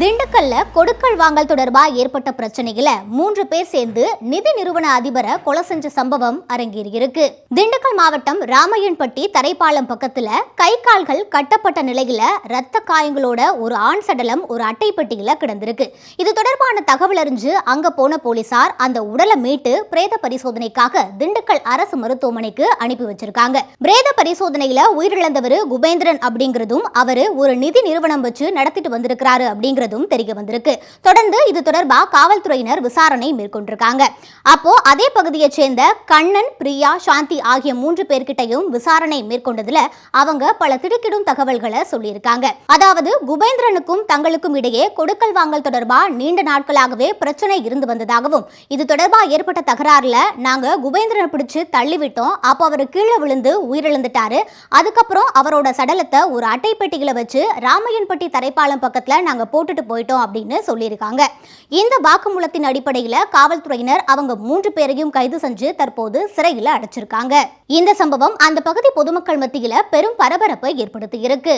திண்டுக்கல்ல கொடுக்கல் வாங்கல் தொடர்பாக ஏற்பட்ட பிரச்சனையில மூன்று பேர் சேர்ந்து நிதி நிறுவன அதிபரை கொலை செஞ்ச சம்பவம் அரங்கேறியிருக்கு. திண்டுக்கல் மாவட்டம் ராமையன்பட்டி தரைப்பாலம் பக்கத்துல கை கால்கள் கட்டப்பட்ட நிலையில ரத்த காயங்களோட ஒரு ஆண் சடலம் ஒரு அட்டை பெட்டியில கிடந்திருக்கு. இது தொடர்பான தகவல் அறிஞ்சு அங்க போன போலீசார் அந்த உடலை மீட்டு பிரேத பரிசோதனைக்காக திண்டுக்கல் அரசு மருத்துவமனைக்கு அனுப்பி வச்சிருக்காங்க. பிரேத பரிசோதனையில உயிரிழந்தவர் குபேந்திரன் அப்படிங்கிறதும் அவரு ஒரு நிதி நிறுவனம் வச்சு நடத்திட்டு வந்திருக்கிறாரு அப்படிங்கிறதும் தெரிய வந்திருக்கு. தொடர்ந்து இது தொடர்பாக காவல்துறையினர் விசாரணை மேற்கொண்டிருக்காங்க. அப்போ அதே பகுதியைச் சேர்ந்த கண்ணன் பிரியா சாந்தி ஆகிய மூன்று பேர்கிட்டையும் விசாரணை மேற்கொண்டதுல அவங்க பல திடுக்கிடும் தகவல்களை சொல்லியிருக்காங்க. அதாவது குபேந்திரனுக்கும் தங்களுக்கும் இடையே கொடுக்கல் வாங்கல் தொடர்பா நீண்ட நாட்களாகவே பிரச்சனை இருந்து வந்ததாகவும் இது தொடர்பா ஏற்பட்ட தகராறுல நாங்க குபேந்திரனை பிடிச்சு தள்ளிவிட்டோம். அப்போ அவர் கீழே விழுந்து உயிரிழந்துட்டாரு. அதுக்கப்புறம் அவரோட சடலத்தை ஒரு அட்டை பெட்டியில வச்சு ராமையன்பட்டி தரைப்பாலம் பக்கத்துல நாங்க போட்டு விட்டுட்டு போயிட்டோம் அப்படின்னு சொல்லியிருக்காங்க. இந்த வாக்குமூலத்தின் அடிப்படையில காவல்துறையினர் அவங்க மூன்று பேரையும் கைது செஞ்சு தற்போது சிறையில் அடைச்சிருக்காங்க. இந்த சம்பவம் அந்த பகுதி பொதுமக்கள் மத்தியில பெரும் பரபரப்பை ஏற்படுத்தி இருக்கு